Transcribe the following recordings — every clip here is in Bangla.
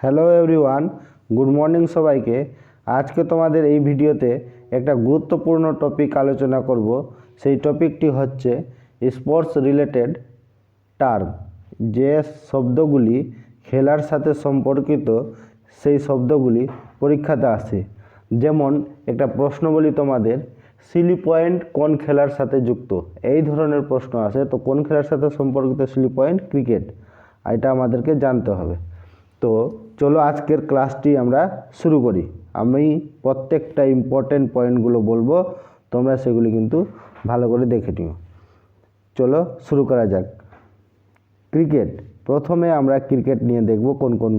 হ্যালো এভরিওয়ান, গুড মর্নিং সবাইকে। আজকে তোমাদের এই ভিডিওতে একটা গুরুত্বপূর্ণ টপিক আলোচনা করব। সেই টপিকটি হচ্ছে স্পোর্টস রিলেটেড টার্ম। যে শব্দগুলি খেলার সাথে সম্পর্কিত, সেই শব্দগুলি পরীক্ষাতে আসে। যেমন, একটা প্রশ্ন বলি তোমাদের সিলি পয়েন্ট কোন খেলার সাথে যুক্ত? এই ধরনের প্রশ্ন আসে। তো কোন খেলার সাথে সম্পর্কিত সিলি পয়েন্ট ক্রিকেট এটা আমাদেরকে জানতে হবে। তো চলো আজকের ক্লাসটি আমরা শুরু করি। আমি প্রত্যেকটা ইম্পর্টেন্ট পয়েন্টগুলো বলব, তোমরা সেগুলি কিন্তু ভালো করে দেখে নিও। চলো শুরু করা যাক। ক্রিকেট প্রথমে আমরা ক্রিকেট নিয়ে দেখব কোন কোন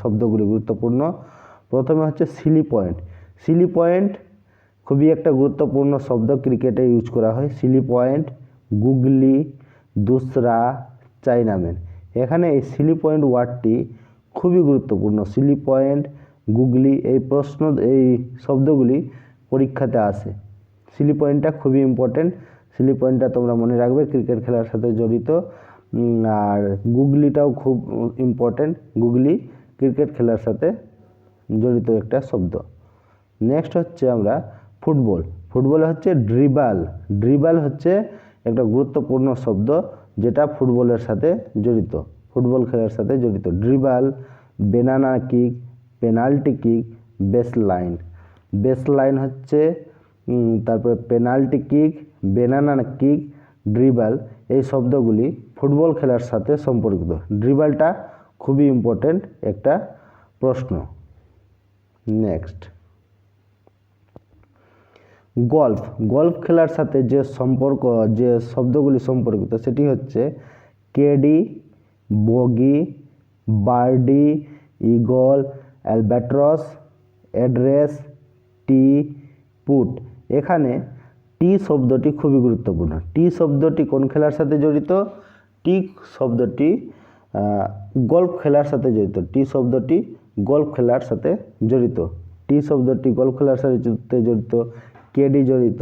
শব্দগুলি গুরুত্বপূর্ণ। প্রথমে হচ্ছে সিলি পয়েন্ট সিলি পয়েন্ট খুবই একটা গুরুত্বপূর্ণ শব্দ ক্রিকেটে ইউজ করা হয়। Silly point googly, doosra chinaman এখানে এই সিলি পয়েন্ট ওয়ার্ডটি খুবই গুরুত্বপূর্ণ। সিলি পয়েন্ট গুগলি এই প্রশ্ন, এই শব্দগুলি পরীক্ষাতে আসে। সিলি পয়েন্টটা খুবই ইম্পর্টেন্ট সিলি পয়েন্টটা তোমরা মনে রাখবে ক্রিকেট খেলার সাথে জড়িত। আর গুগলিটাও খুব ইম্পর্টেন্ট গুগলি ক্রিকেট খেলার সাথে জড়িত একটা শব্দ। নেক্সট হচ্ছে আমরা ফুটবল ফুটবল হচ্ছে ড্রিবাল ড্রিবাল হচ্ছে একটা গুরুত্বপূর্ণ শব্দ, যেটা ফুটবলের সাথে জড়িত। ফুটবল খেলার সাথে জড়িত। Dribble, banana kick, penalty kick base line base line হচ্ছে তারপরে penalty kick, banana kick, dribble, এই শব্দগুলি ফুটবল খেলার সাথে সম্পর্কিত। ড্রিবালটা খুবই ইম্পর্টেন্ট একটা প্রশ্ন। Next golf. গল্ফ খেলার সাথে যে সম্পর্ক, যে শব্দগুলি সম্পর্কিত, সেটি হচ্ছে caddie bogey, birdie eagle albatross address, tee, putt. এখানে টি শব্দটি খুবই গুরুত্বপূর্ণ। টি শব্দটি কোন খেলার সাথে জড়িত? টি শব্দটি গল্ফ খেলার সাথে জড়িত। টি শব্দটি গল্ফ খেলার সাথে জড়িত। টি শব্দটি গল্ফ খেলার সাথে জড়িত কেডি জড়িত।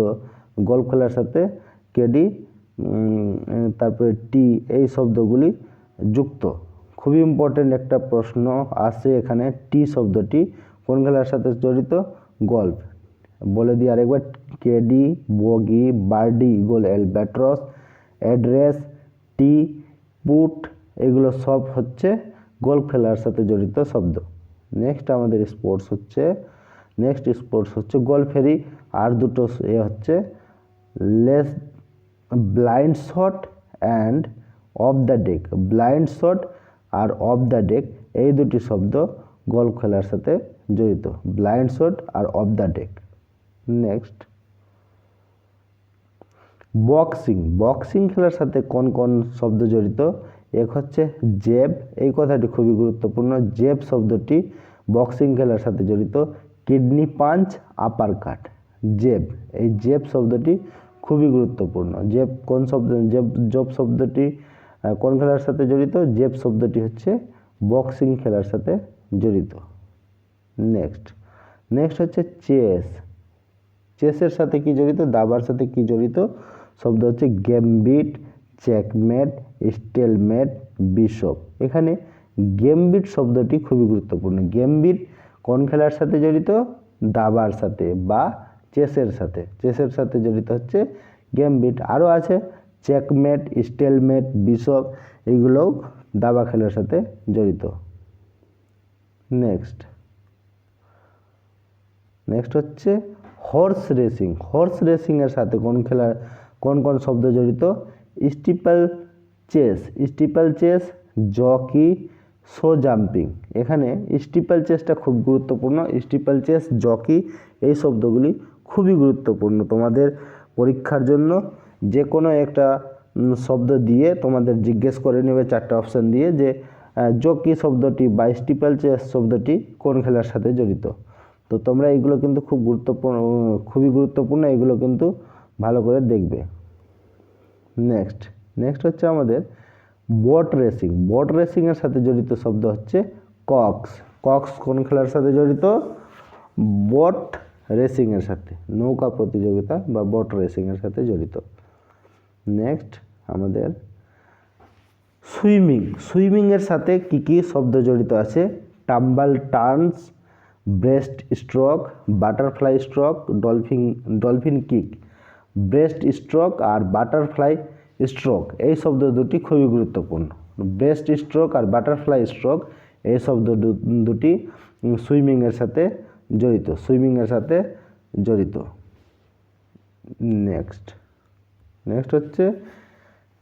গল্ফ খেলার সাথে কেডি তারপরে টি, এই শব্দগুলি যুক্ত। খুবই ইম্পর্টেন্ট একটা প্রশ্ন আসে এখানে টি শব্দটি কোন খেলার সাথে জড়িত? গল্ফ। বলে দিই আরেকবার, caddie, bogey, birdie, eagle albatross address, tee, putt, এগুলো সব হচ্ছে গল্ফ খেলার সাথে জড়িত শব্দ। নেক্সট আমাদের স্পোর্টস হচ্ছে নেক্সট স্পোর্টস হচ্ছে গল্ফেরই। আর দুটো এ হচ্ছে less blind shot and off the deck blind shot R off the deck এই দুটি শব্দ গল্ফ খেলার সাথে জড়িত। Blind shot R off the deck next boxing boxing খেলার সাথে কোন কোন শব্দ জড়িত? এক হচ্ছে জেব এই কথাটি খুবই গুরুত্বপূর্ণ। জেব শব্দটি বক্সিং খেলার সাথে জড়িত। কিডনি পাঞ্চ আপার কাট জেব এই জেব শব্দটি খুবই গুরুত্বপূর্ণ। জেব কোন শব্দ? জেব জব শব্দটি কোন খেলার সাথে জড়িত? জেপ শব্দটি হচ্ছে বক্সিং খেলার সাথে জড়িত। নেক্সট। নেক্সট হচ্ছে চেস। চেসের সাথে কি জড়িত? দাবার সাথে কি জড়িত? শব্দ হচ্ছে গেমবিট চেকমেট স্টেলমেট বিশপ। এখানে গেমবিট শব্দটি খুবই গুরুত্বপূর্ণ। গেমবিট কোন খেলার সাথে জড়িত? দাবার সাথে বা চেসের সাথে। চেসের সাথে জড়িত হচ্ছে গেমবিট। আরও আছে চেকমেট, স্টেলমেট, বিশপ এইগুলোও দাবা খেলার সাথে জড়িত। নেক্সট। নেক্সট হচ্ছে হর্স রেসিং হর্স রেসিংয়ের সাথে কোন খেলার, কোন কোন শব্দ জড়িত? Steeplechase steeplechase jockey show jumping এখানে স্টিপল চেসটা খুব গুরুত্বপূর্ণ। স্টিপল চেস জকি এই শব্দগুলি খুবই গুরুত্বপূর্ণ তোমাদের পরীক্ষার জন্য। যে কোনো একটা শব্দ দিয়ে তোমাদের জিজ্ঞেস করে নেবে চারটে অপশান দিয়ে যে জকি শব্দটি বা স্টিপল চেস শব্দটি কোন খেলার সাথে জড়িত। তো তোমরা এগুলো কিন্তু খুব গুরুত্বপূর্ণ, খুবই গুরুত্বপূর্ণ, এগুলো কিন্তু ভালো করে দেখবে। নেক্সট নেক্সট হচ্ছে আমাদের বট রেসিং বট রেসিংয়ের সাথে জড়িত শব্দ হচ্ছে কক্স কক্স কোন খেলার সাথে জড়িত? বট রেসিংয়ের সাথে, নৌকা প্রতিযোগিতা বা বট রেসিংয়ের সাথে জড়িত। নেক্সট আমাদের সুইমিং। সুইমিংয়ের সাথে কি কি শব্দ জড়িত আছে? Tumble turns breaststroke butterfly stroke dolphin dolphin kick breaststroke আর বাটারফ্লাই স্ট্রোক এই শব্দ দুটি খুবই গুরুত্বপূর্ণ। ব্রেস্ট স্ট্রোক আর বাটারফ্লাই স্ট্রোক এই শব্দ দুটি সুইমিংয়ের সাথে জড়িত। সুইমিংয়ের সাথে জড়িত। নেক্সট নেক্সট হচ্ছে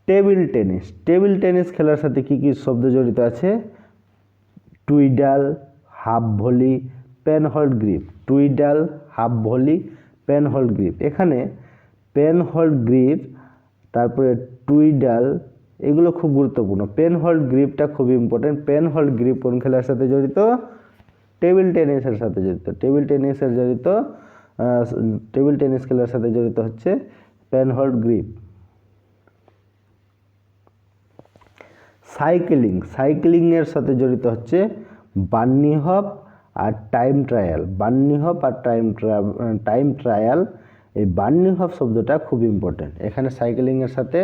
টেবিল টেনিস টেবিল টেনিস খেলার সাথে কি কি শব্দ জড়িত আছে? Twiddle half volley penhold grip twiddle half volley penhold grip এখানে পেন হোল্ড গ্রিপ তারপরে টুইডাল এগুলো খুব গুরুত্বপূর্ণ। পেন হোল্ড গ্রিপটা খুব ইম্পর্টেন্ট পেন হোল্ড গ্রিপ কোন খেলার সাথে জড়িত? টেবিল টেনিসের সাথে জড়িত। টেবিল টেনিসের জড়িত টেবিল টেনিস খেলার সাথে জড়িত হচ্ছে পেন হোল্ড গ্রিপ সাইকেলিং সাইকেলিংয়ের সাথে জড়িত হচ্ছে বান্নি হপ আর টাইম ট্রায়াল বান্নি হপ আর টাইম টাইম ট্রায়াল এই বান্নি হপ শব্দটা খুব ইম্পর্টেন্ট এখানে সাইকেলিংয়ের সাথে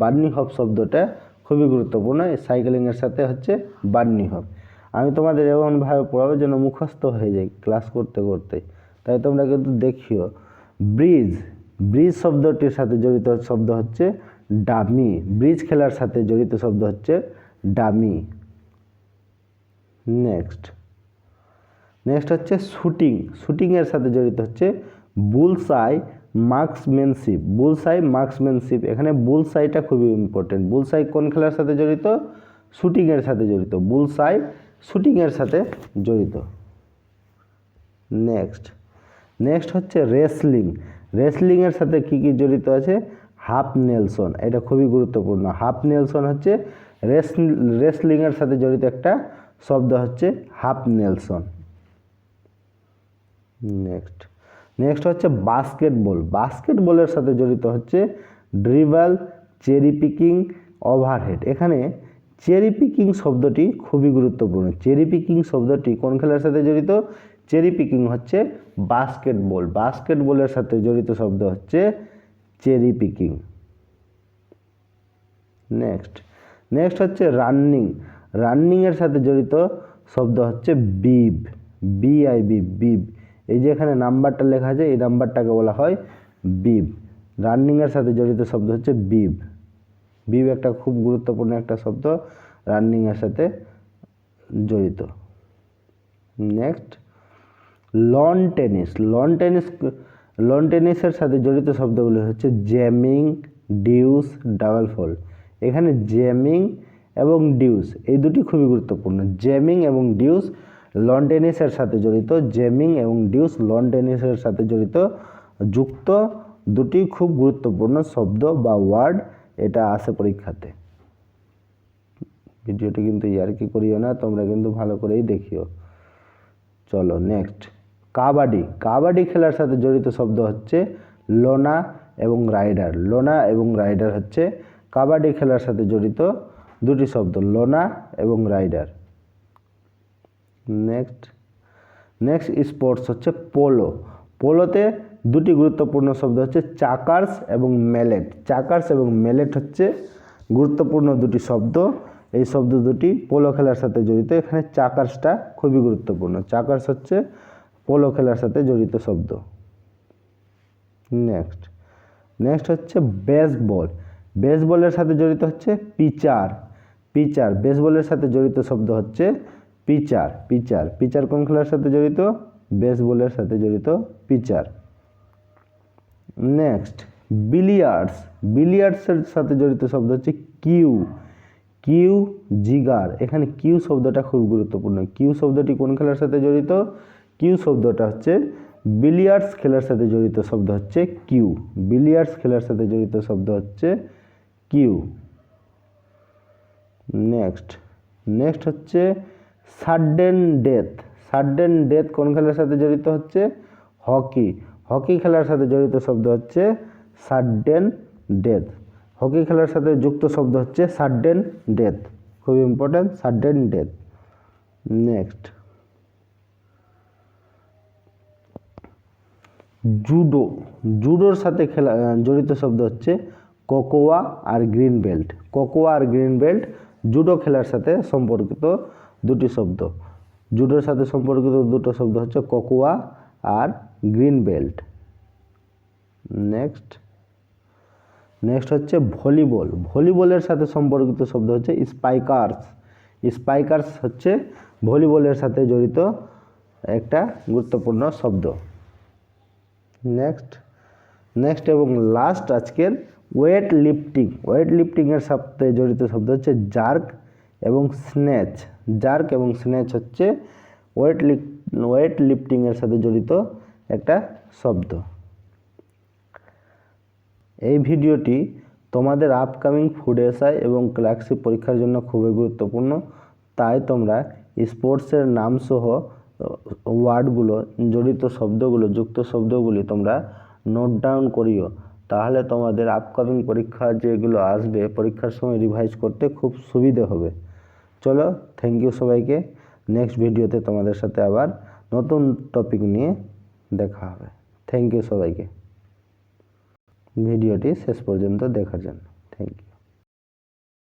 বান্নি হপ শব্দটা খুবই গুরুত্বপূর্ণ। এই সাইকেলিংয়ের সাথে হচ্ছে বান্নি হপ। আমি তোমাদের এমনভাবে পড়াবো যেন মুখস্থ হয়ে যায় ক্লাস করতে করতে। তাই তোমরা কিন্তু দেখিও। ব্রিজ ব্রিজ শব্দটির সাথে জড়িত শব্দ হচ্ছে ডামি। ব্রিজ খেলার সাথে জড়িত শব্দ হচ্ছে ডামি। নেক্সট। নেক্সট হচ্ছে শুটিং। শুটিংয়ের সাথে জড়িত হচ্ছে বুলসাই মার্কসম্যানশিপ। বুলসাই মার্কসম্যানশিপ। এখানে বুলসাইটা খুবই ইম্পর্টেন্ট বুলসাই কোন খেলার সাথে জড়িত? শুটিংয়ের সাথে জড়িত। বুলসাই শুটিংয়ের সাথে জড়িত। নেক্সট। নেক্সট হচ্ছে রেসলিং। রেসলিংয়ের সাথে কি কি জড়িত আছে? হাফ নেলসন, এটা খুবই গুরুত্বপূর্ণ। হাফ নেলসন হচ্ছে রেস রেসলিংয়ের সাথে জড়িত একটা শব্দ হচ্ছে হাফ নেলসন। নেক্সট। নেক্সট হচ্ছে বাস্কেটবল। বাস্কেটবলের সাথে জড়িত হচ্ছে ড্রিবল, চেরি পিকিং, ওভারহেড। এখানে চেরি পিকিং শব্দটি খুবই গুরুত্বপূর্ণ। চেরি পিকিং শব্দটি কোন খেলার সাথে জড়িত? চেরি পিকিং হচ্ছে বাস্কেটবল বাস্কেটবলের সাথে জড়িত শব্দ হচ্ছে চেরি পিকিং নেক্সট নেক্সট হচ্ছে রানিং রানিংয়ের সাথে জড়িত শব্দ হচ্ছে বিব বিআইবি বিব এই যে এখানে নাম্বারটা লেখা আছে, এই নাম্বারটাকে বলা হয় বিব রানিংয়ের সাথে জড়িত শব্দ হচ্ছে বিব বিব একটা খুব গুরুত্বপূর্ণ একটা শব্দ রানিংয়ের সাথে জড়িত। Next lawn tennis lawn tennis lawn টেনিসের সাথে জড়িত শব্দগুলি হচ্ছে জ্যামিং ডিউস ডাবল ফোল্ড এখানে জ্যামিং এবং ডিউস এই দুটি খুবই গুরুত্বপূর্ণ। জ্যামিং এবং ডিউস লন টেনিসের সাথে জড়িত। জ্যামিং এবং ডিউস লন টেনিসের সাথে জড়িত। যুক্ত দুটি খুব গুরুত্বপূর্ণ শব্দ বা ওয়ার্ড এটা আসে পরীক্ষাতে। ভিডিওটি কিন্তু ইয়ার্কি করিও না, তোমরা কিন্তু ভালো করেই দেখিও। চলো নেক্সট কাবাডি। কাবাডি খেলার সাথে জড়িত শব্দ হচ্ছে লোনা এবং রাইডার। লোনা এবং রাইডার হচ্ছে কাবাডি খেলার সাথে জড়িত দুটি শব্দ, লোনা এবং রাইডার। নেক্সট। নেক্সট স্পোর্টস হচ্ছে পোলো। পোলোতে দুটি গুরুত্বপূর্ণ শব্দ হচ্ছে চাকার্স এবং মেলেট চাকার্স এবং মেলেট হচ্ছে গুরুত্বপূর্ণ দুটি শব্দ। এই শব্দ দুটি পোলো খেলার সাথে জড়িত। এখানে চাকার্সটা খুবই গুরুত্বপূর্ণ। চাকার্স হচ্ছে পোলো খেলার সাথে জড়িত শব্দ। নেক্সট নেক্সট হচ্ছে বেসবল বেসবলের সাথে জড়িত হচ্ছে পিচার পিচার বেসবলের সাথে জড়িত শব্দ হচ্ছে পিচার পিচার পিচার কোন খেলার সাথে জড়িত? বেসবলের সাথে জড়িত পিচার নেক্সট বিলিয়ার্ডস বিলিয়ার্ডসের সাথে জড়িত শব্দ হচ্ছে কিউ কিউ জিগার। এখানে কিউ শব্দটা খুব গুরুত্বপূর্ণ। কিউ শব্দটি কোন খেলার সাথে জড়িত? কিউ শব্দটা হচ্ছে বিলিয়ার্ডস খেলার সাথে জড়িত শব্দ হচ্ছে কিউ বিলিয়ার্ডস খেলার সাথে জড়িত শব্দ হচ্ছে কিউ নেক্সট নেক্সট হচ্ছে সাডেন ডেথ। সাডেন ডেথ কোন খেলার সাথে জড়িত হচ্ছে? হকি। হকি খেলার সাথে জড়িত শব্দ হচ্ছে সাডেন ডেথ। হকি খেলার সাথে যুক্ত শব্দ হচ্ছে সাডেন ডেথ। খুব important sudden death. Next judo. জুডোর সাথে খেলা জড়িত শব্দ হচ্ছে কোকোয়া আর গ্রিন বেল্ট। কোকোয়া আর গ্রিন বেল্ট জুডো খেলার সাথে সম্পর্কিত দুটি শব্দ। জুডোর সাথে সম্পর্কিত দুটো শব্দ হচ্ছে ককুয়া আর গ্রিন বেল্ট। নেক্সট। নেক্সট হচ্ছে ভলিবল। ভলিবলের সাথে সম্পর্কিত শব্দ হচ্ছে স্পাইকার্স। স্পাইকার্স হচ্ছে ভলিবলের সাথে জড়িত একটা গুরুত্বপূর্ণ শব্দ। নেক্সট নেক্সট এবং লাস্ট আজকের ওয়েট লিফটিং। ওয়েট লিফটিংয়ের সাথে জড়িত শব্দ হচ্ছে জার্ক এবং স্ন্যাচ জার্ক এবং স্ন্যাচ হচ্ছে ওয়েট লিফ, ওয়েট লিফটিংয়ের সাথে জড়িত একটা শব্দ। এই ভিডিওটি তোমাদের আপকামিং ফুড এসআই এবং ক্লার্কশিপ পরীক্ষার জন্য খুবই গুরুত্বপূর্ণ। তাই তোমরা স্পোর্টসের নামসহ ওয়ার্ডগুলো, জড়িত শব্দগুলো, যুক্ত শব্দগুলি তোমরা নোট ডাউন করিও। তাহলে তোমাদের আপকামিং পরীক্ষা যেগুলো আসবে, পরীক্ষার সময় রিভাইজ করতে খুব সুবিধে হবে। চলো থ্যাংক ইউ সবাইকে। নেক্সট ভিডিওতে তোমাদের সাথে আবার নতুন টপিক নিয়ে দেখা হবে। থ্যাংক ইউ সবাইকে। ভিডিওটি শেষ পর্যন্ত দেখার জন্য। Thank you